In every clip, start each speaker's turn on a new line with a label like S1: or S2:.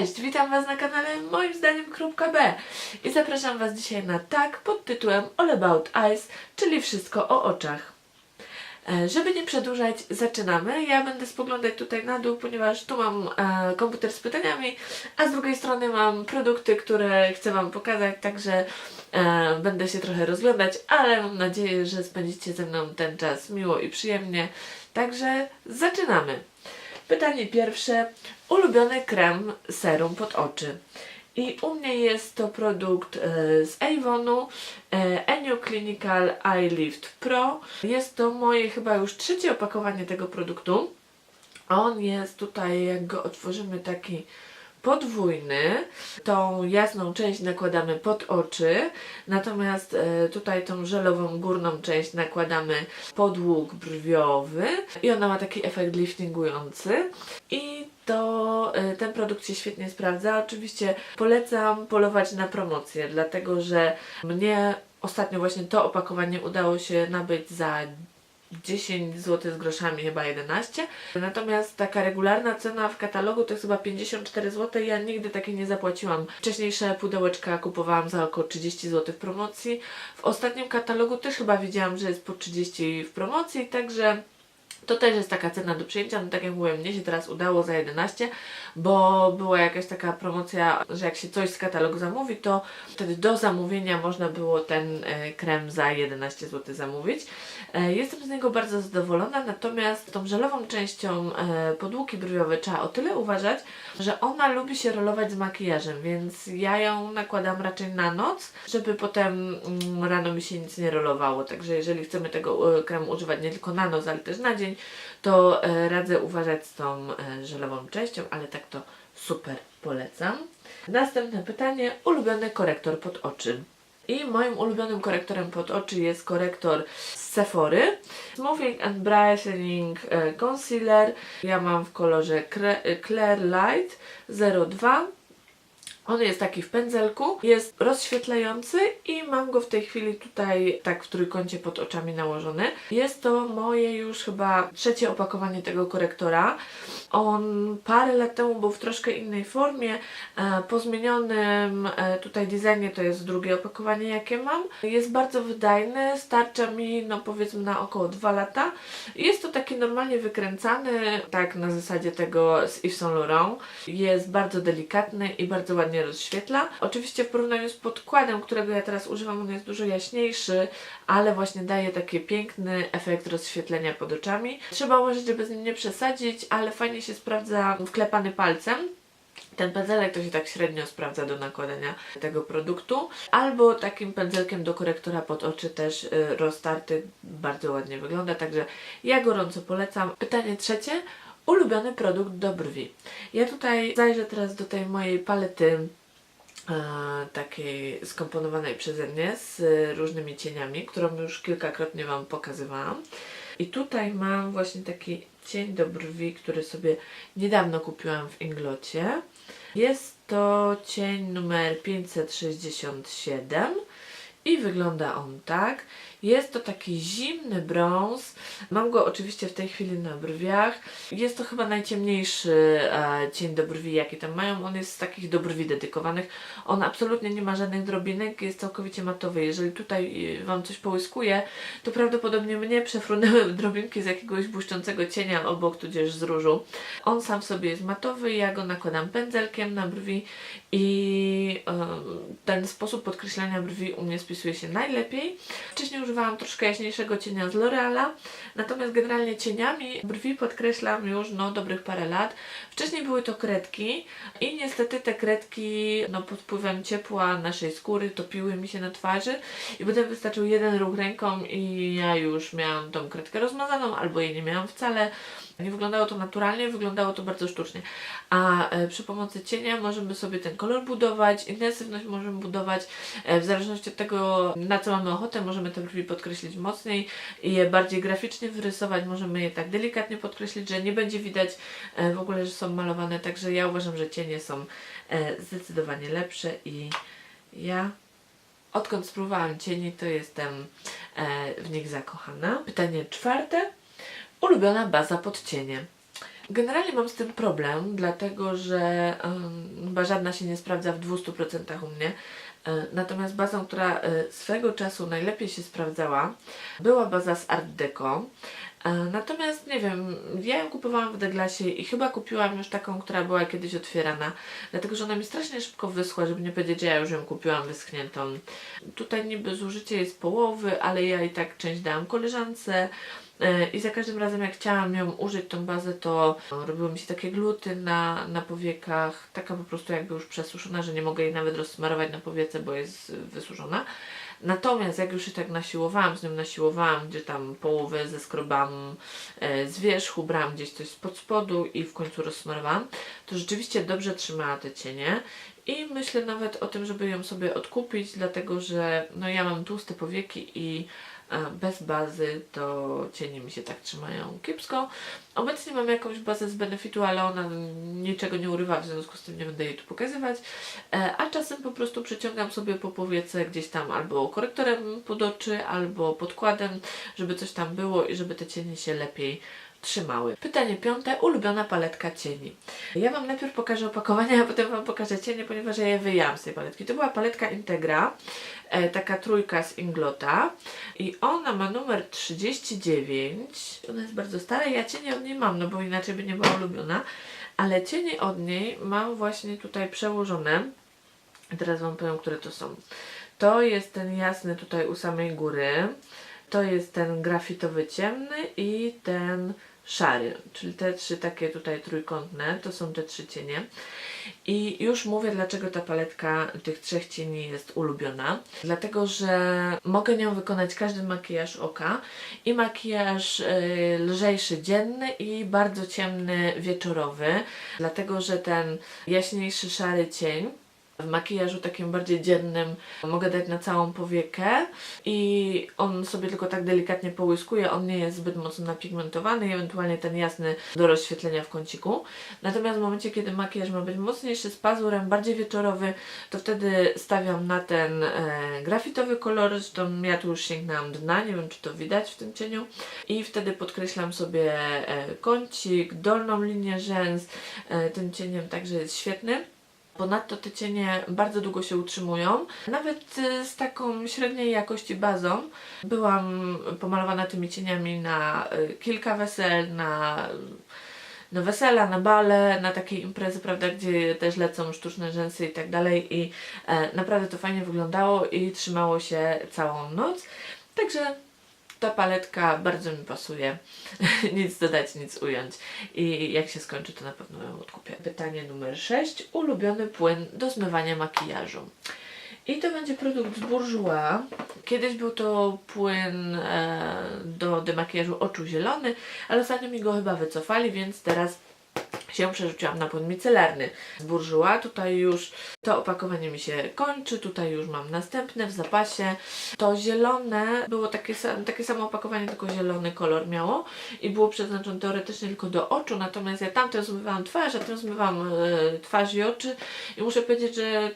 S1: Cześć, witam Was na kanale moim zdaniem.b i zapraszam Was dzisiaj na tak pod tytułem All About Eyes, czyli wszystko o oczach. E, Żeby nie przedłużać, zaczynamy. Ja będę spoglądać tutaj na dół, ponieważ tu mam e, komputer z pytaniami, a z drugiej strony mam produkty, które chcę Wam pokazać, także e, będę się trochę rozglądać, ale mam nadzieję, że spędzicie ze mną ten czas miło i przyjemnie. Także zaczynamy. Pytanie pierwsze. Ulubiony krem serum pod oczy. I u mnie jest to produkt e, z Avonu e, Enio Clinical Eye Lift Pro. Jest to moje chyba już trzecie opakowanie tego produktu. On jest tutaj, jak go otworzymy, taki podwójny. Tą jasną część nakładamy pod oczy, natomiast e, tutaj tą żelową górną część nakładamy pod łuk brwiowy i ona ma taki efekt liftingujący. I to e, ten produkt się świetnie sprawdza. Oczywiście polecam polować na promocję, dlatego że mnie ostatnio właśnie to opakowanie udało się nabyć za 10 zł z groszami, chyba 11. Natomiast taka regularna cena w katalogu to jest chyba 54 zł. Ja nigdy takiej nie zapłaciłam. Wcześniejsze pudełeczka kupowałam za około 30 zł w promocji. W ostatnim katalogu też chyba widziałam, że jest po 30 w promocji, także to też jest taka cena do przyjęcia. No tak jak mówiłem, mnie się teraz udało za 11, bo była jakaś taka promocja, że jak się coś z katalogu zamówi, to wtedy do zamówienia można było ten e, krem za 11 zł zamówić. E, jestem z niego bardzo zadowolona, natomiast tą żelową częścią e, podłuki brwiowej trzeba o tyle uważać, że ona lubi się rolować z makijażem, więc ja ją nakładam raczej na noc, żeby potem mm, rano mi się nic nie rolowało. Także jeżeli chcemy tego kremu używać nie tylko na noc, ale też na dzień, to e, radzę uważać z tą e, żelową częścią, ale tak to super polecam. Następne pytanie. Ulubiony korektor pod oczy. I moim ulubionym korektorem pod oczy jest korektor z Sephory. Smoothing and Brightening e, Concealer. Ja mam w kolorze Clear Light 02. On jest taki w pędzelku, jest rozświetlający i mam go w tej chwili tutaj tak w trójkącie pod oczami nałożony. Jest to moje już chyba trzecie opakowanie tego korektora. On parę lat temu był w troszkę innej formie, e, po zmienionym e, tutaj designie to jest drugie opakowanie jakie mam. Jest bardzo wydajny, starcza mi no powiedzmy na około 2 lata. Jest to taki normalnie wykręcany, tak na zasadzie tego z Yves Saint Laurent. Jest bardzo delikatny i bardzo ładnie rozświetla. Oczywiście w porównaniu z podkładem, którego ja teraz używam, on jest dużo jaśniejszy, ale właśnie daje taki piękny efekt rozświetlenia pod oczami. Trzeba uważać, żeby z nim nie przesadzić, ale fajnie się sprawdza wklepany palcem. Ten pędzelek to się tak średnio sprawdza do nakładania tego produktu. Albo takim pędzelkiem do korektora pod oczy też y, roztarty bardzo ładnie wygląda, także ja gorąco polecam. Pytanie trzecie. Ulubiony produkt do brwi. Ja tutaj zajrzę teraz do tej mojej palety e, takiej skomponowanej przeze mnie z różnymi cieniami, którą już kilkakrotnie Wam pokazywałam. I tutaj mam właśnie taki cień do brwi, który sobie niedawno kupiłam w Inglocie. Jest to cień numer 567 i wygląda on tak. Jest to taki zimny brąz. Mam go oczywiście w tej chwili na brwiach. Jest to chyba najciemniejszy e, cień do brwi, jaki tam mają. On jest z takich do brwi dedykowanych. On absolutnie nie ma żadnych drobinek, jest całkowicie matowy. Jeżeli tutaj e, Wam coś połyskuje, to prawdopodobnie mnie przefrunęły drobinki z jakiegoś błyszczącego cienia obok, tudzież z różu. On sam w sobie jest matowy, ja go nakładam pędzelkiem na brwi i e, ten sposób podkreślania brwi u mnie spisuje się najlepiej. Wcześniej używałam troszkę jaśniejszego cienia z L'Oreala, natomiast generalnie cieniami brwi podkreślam już no dobrych parę lat. Wcześniej były to kredki i niestety te kredki no pod wpływem ciepła naszej skóry topiły mi się na twarzy i potem wystarczył jeden ruch ręką i ja już miałam tą kredkę rozmazaną albo jej nie miałam wcale. Nie wyglądało to naturalnie, wyglądało to bardzo sztucznie. A e, przy pomocy cienia możemy sobie ten kolor budować, intensywność możemy budować. E, w zależności od tego, na co mamy ochotę, możemy te brwi podkreślić mocniej i je bardziej graficznie wyrysować. Możemy je tak delikatnie podkreślić, że nie będzie widać e, w ogóle, że są malowane. Także ja uważam, że cienie są zdecydowanie lepsze i ja odkąd spróbowałam cieni, to jestem w nich zakochana. Pytanie czwarte. Ulubiona baza pod cienie. Generalnie mam z tym problem, dlatego że um, chyba żadna się nie sprawdza w 200% u mnie. E, Natomiast bazą, która e, swego czasu najlepiej się sprawdzała, była baza z Art Deco. E, Natomiast nie wiem, ja ją kupowałam w Deglasie i chyba kupiłam już taką, która była kiedyś otwierana, dlatego że ona mi strasznie szybko wyschła, żeby nie powiedzieć, że ja już ją kupiłam wyschniętą. Tutaj niby zużycie jest połowy, ale ja i tak część dałam koleżance. E, I za każdym razem jak chciałam ją użyć, tą bazę, to robiły mi się takie gluty na, na powiekach, taka po prostu jakby już przesuszona, że nie mogę jej nawet rozsmarować na powiece, bo jest wysuszona. Natomiast jak już się tak nasiłowałam, z nią nasiłowałam, gdzie tam połowę ze skrobam e, z wierzchu, brałam gdzieś coś spod spodu i w końcu rozsmarowałam, to rzeczywiście dobrze trzymała te cienie. I myślę nawet o tym, żeby ją sobie odkupić, dlatego że no ja mam tłuste powieki i e, bez bazy to cienie mi się tak trzymają kiepsko. Obecnie mam jakąś bazę z benefitu, ale ona niczego nie urywa, w związku z tym nie będę jej tu pokazywać. E, A czasem po prostu przeciągam sobie po powiece gdzieś tam albo korektorem pod oczy, albo podkładem, żeby coś tam było i żeby te cienie się lepiej trzymały. Pytanie piąte. Ulubiona paletka cieni. Ja Wam najpierw pokażę opakowanie, a potem Wam pokażę cienie, ponieważ ja je wyjęłam z tej paletki. To była paletka Integra, e, taka trójka z Inglota i ona ma numer 39. Ona jest bardzo stara ja cienie od niej mam, no bo inaczej by nie była ulubiona, ale cienie od niej mam właśnie tutaj przełożone. Teraz Wam powiem, które to są. To jest ten jasny tutaj u samej góry. To jest ten grafitowy ciemny i ten szary, czyli te trzy takie tutaj trójkątne, to są te trzy cienie. I już mówię, dlaczego ta paletka tych trzech cieni jest ulubiona. Dlatego, że mogę nią wykonać każdy makijaż oka i makijaż y, lżejszy dzienny i bardzo ciemny wieczorowy. Dlatego, że ten jaśniejszy szary cień w makijażu takim bardziej dziennym mogę dać na całą powiekę i on sobie tylko tak delikatnie połyskuje, on nie jest zbyt mocno napigmentowany ewentualnie ten jasny do rozświetlenia w kąciku. Natomiast w momencie, kiedy makijaż ma być mocniejszy, z pazurem, bardziej wieczorowy, to wtedy stawiam na ten e, grafitowy kolor, zresztą ja tu już sięgnęłam dna, nie wiem czy to widać w tym cieniu i wtedy podkreślam sobie e, kącik, dolną linię rzęs e, tym cieniem, także jest świetny. Ponadto te cienie bardzo długo się utrzymują. Nawet y, z taką średniej jakości bazą byłam pomalowana tymi cieniami na y, kilka wesel, na, na wesela, na bale, na takie imprezy, prawda, gdzie też lecą sztuczne rzęsy i tak dalej i e, naprawdę to fajnie wyglądało i trzymało się całą noc. Także ta paletka bardzo mi pasuje. nic dodać, nic ująć. I jak się skończy, to na pewno ją odkupię. Pytanie numer 6. Ulubiony płyn do zmywania makijażu. I to będzie produkt z Bourjois. Kiedyś był to płyn e, do demakijażu oczu zielony, ale ostatnio mi go chyba wycofali, więc teraz się przerzuciłam na płyn micelarny z. Tutaj już to opakowanie mi się kończy, tutaj już mam następne w zapasie. To zielone było takie, takie samo opakowanie, tylko zielony kolor miało i było przeznaczone teoretycznie tylko do oczu, natomiast ja tamtym zmywałam twarz, a tym zmywałam e, twarz i oczy i muszę powiedzieć, że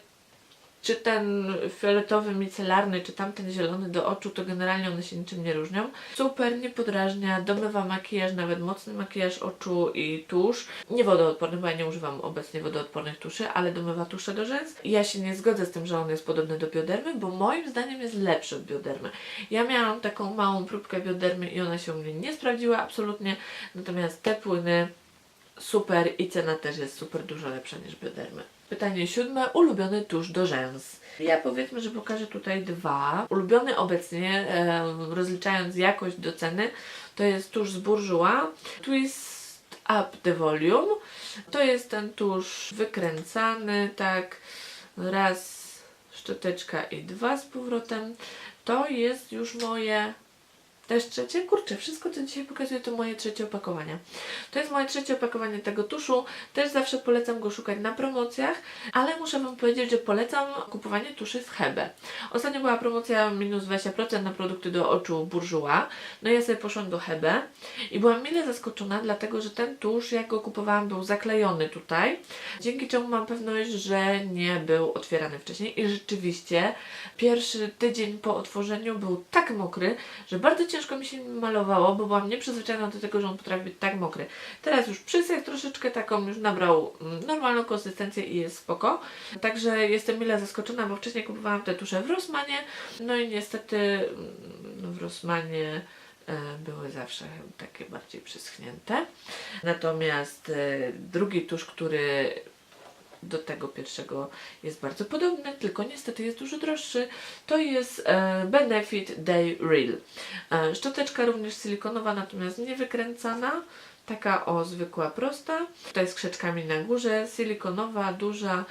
S1: czy ten fioletowy micelarny, czy tamten zielony do oczu, to generalnie one się niczym nie różnią. Super, nie podrażnia, domywa makijaż, nawet mocny makijaż oczu i tusz. Nie wodoodporny, bo ja nie używam obecnie wodoodpornych tuszy, ale domywa tusze do rzęs. Ja się nie zgodzę z tym, że on jest podobny do biodermy, bo moim zdaniem jest lepszy od biodermy. Ja miałam taką małą próbkę biodermy i ona się u mnie nie sprawdziła absolutnie, natomiast te płyny super i cena też jest super dużo lepsza niż biodermy. Pytanie siódme. Ulubiony tusz do rzęs. Ja powiedzmy, że pokażę tutaj dwa. Ulubiony obecnie, e, rozliczając jakość do ceny, to jest tusz z Bourjois Twist Up the Volume. To jest ten tusz wykręcany, tak, raz szczoteczka i dwa z powrotem. To jest już moje też trzecie? Kurczę, wszystko co dzisiaj pokazuję to moje trzecie opakowanie. To jest moje trzecie opakowanie tego tuszu. Też zawsze polecam go szukać na promocjach, ale muszę Wam powiedzieć, że polecam kupowanie tuszy w Hebe. Ostatnio była promocja minus 20% na produkty do oczu Bourjois. No ja sobie poszłam do Hebe i byłam mile zaskoczona, dlatego że ten tusz, jak go kupowałam, był zaklejony tutaj, dzięki czemu mam pewność, że nie był otwierany wcześniej i rzeczywiście pierwszy tydzień po otworzeniu był tak mokry, że bardzo ciężko mi się malowało, bo byłam nieprzyzwyczajona do tego, że on potrafi być tak mokry. Teraz już przysych troszeczkę taką, już nabrał mm, normalną konsystencję i jest spoko. Także jestem mile zaskoczona, bo wcześniej kupowałam te tusze w Rossmanie, no i niestety mm, w Rossmanie e, były zawsze takie bardziej przyschnięte. Natomiast e, drugi tusz, który do tego pierwszego jest bardzo podobny, tylko niestety jest dużo droższy. To jest e, Benefit Day Real. E, szczoteczka również silikonowa, natomiast nie wykręcana. Taka o zwykła, prosta. Tutaj z krzeczkami na górze, silikonowa, duża.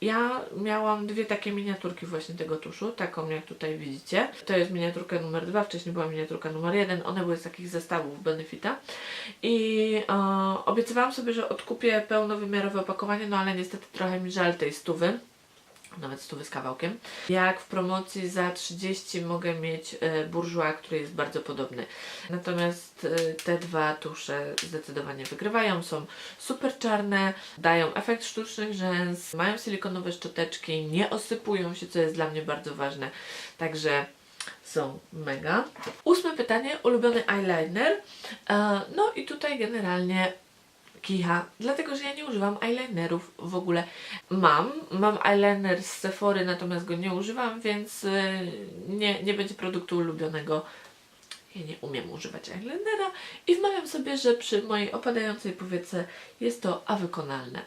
S1: Ja miałam dwie takie miniaturki właśnie tego tuszu, taką jak tutaj widzicie. To jest miniaturka numer dwa, wcześniej była miniaturka numer jeden. One były z takich zestawów Benefita. I e, obiecywałam sobie, że odkupię pełnowymiarowe opakowanie, no ale niestety trochę mi żal tej stówy. Nawet stówy z kawałkiem. Jak w promocji za 30 mogę mieć e, Bourjois, który jest bardzo podobny. Natomiast e, te dwa tusze zdecydowanie wygrywają. Są super czarne, dają efekt sztucznych rzęs, mają silikonowe szczoteczki, nie osypują się, co jest dla mnie bardzo ważne. Także są mega. Ósme pytanie, ulubiony eyeliner. E, No i tutaj generalnie kicha, dlatego że ja nie używam eyelinerów w ogóle. Mam, mam eyeliner z Sephory, natomiast go nie używam, więc y, nie, nie będzie produktu ulubionego. Ja nie umiem używać eyelinera i wmawiam sobie, że przy mojej opadającej powiece jest to a wykonalne.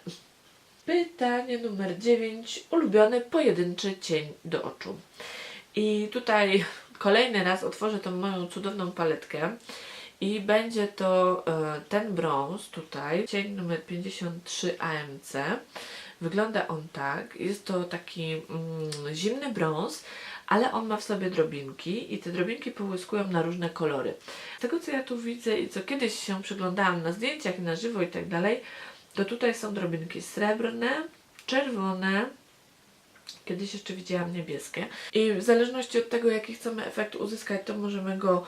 S1: Pytanie numer 9. Ulubiony pojedynczy cień do oczu. I tutaj kolejny raz otworzę tą moją cudowną paletkę. I będzie to e, ten brąz tutaj, cień numer 53 AMC. Wygląda on tak. Jest to taki mm, zimny brąz, ale on ma w sobie drobinki i te drobinki połyskują na różne kolory. Z tego co ja tu widzę i co kiedyś się przyglądałam na zdjęciach na żywo i tak dalej, to tutaj są drobinki srebrne, czerwone, Kiedyś jeszcze widziałam niebieskie. I w zależności od tego, jaki chcemy efekt uzyskać, to możemy go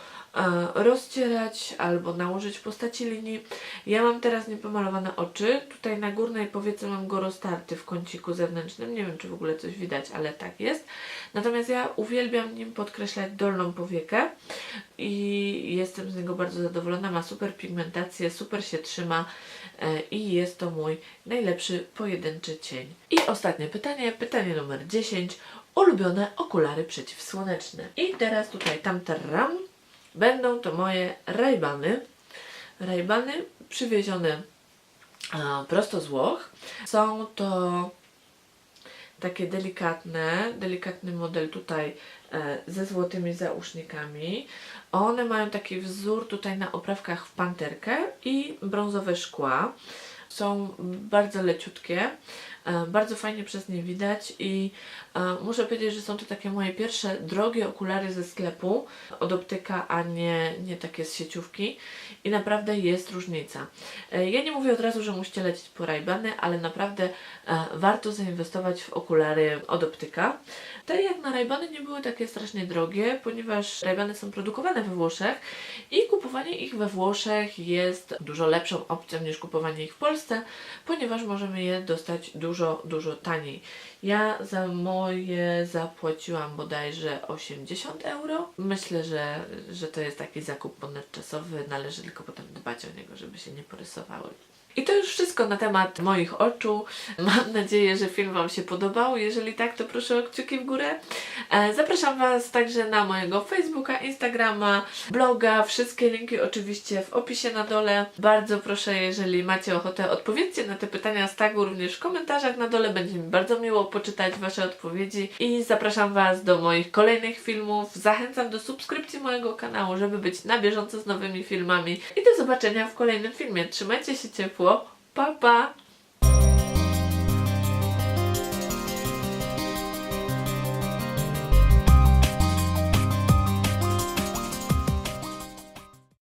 S1: rozcierać albo nałożyć w postaci linii. Ja mam teraz niepomalowane oczy. Tutaj na górnej powiece mam go roztarty w kąciku zewnętrznym. Nie wiem, czy w ogóle coś widać, ale tak jest. Natomiast ja uwielbiam nim podkreślać dolną powiekę i jestem z niego bardzo zadowolona. Ma super pigmentację, super się trzyma e, i jest to mój najlepszy pojedynczy cień. I ostatnie pytanie, pytanie numer 10. Ulubione okulary przeciwsłoneczne. I teraz tutaj tam ram. Będą to moje rajbany. Rajbany przywiezione prosto z Włoch. Są to takie delikatne, delikatny model tutaj e, ze złotymi zausznikami. One mają taki wzór tutaj na oprawkach w panterkę i brązowe szkła. Są bardzo leciutkie, bardzo fajnie przez nie widać i e, muszę powiedzieć, że są to takie moje pierwsze drogie okulary ze sklepu od optyka, a nie, nie takie z sieciówki i naprawdę jest różnica. E, Ja nie mówię od razu, że musicie lecieć po Ray-Bany, ale naprawdę e, warto zainwestować w okulary od optyka. Te jak na Ray-Bany nie były takie strasznie drogie, ponieważ Ray-Bany są produkowane we Włoszech i kupowanie ich we Włoszech jest dużo lepszą opcją niż kupowanie ich w Polsce, ponieważ możemy je dostać dużo, dużo taniej. Ja za moje zapłaciłam bodajże 80 euro. Myślę, że, że to jest taki zakup ponadczasowy. Należy tylko potem dbać o niego, żeby się nie porysowały. I to już wszystko na temat moich oczu. Mam nadzieję, że film Wam się podobał. Jeżeli tak, to proszę o kciuki w górę. E, Zapraszam Was także na mojego Facebooka, Instagrama, bloga. Wszystkie linki oczywiście w opisie na dole. Bardzo proszę, jeżeli macie ochotę, odpowiedzcie na te pytania z tagu również w komentarzach na dole. Będzie mi bardzo miło poczytać Wasze odpowiedzi. I zapraszam Was do moich kolejnych filmów. Zachęcam do subskrypcji mojego kanału, żeby być na bieżąco z nowymi filmami. I do zobaczenia w kolejnym filmie. Trzymajcie się ciepło. por papá.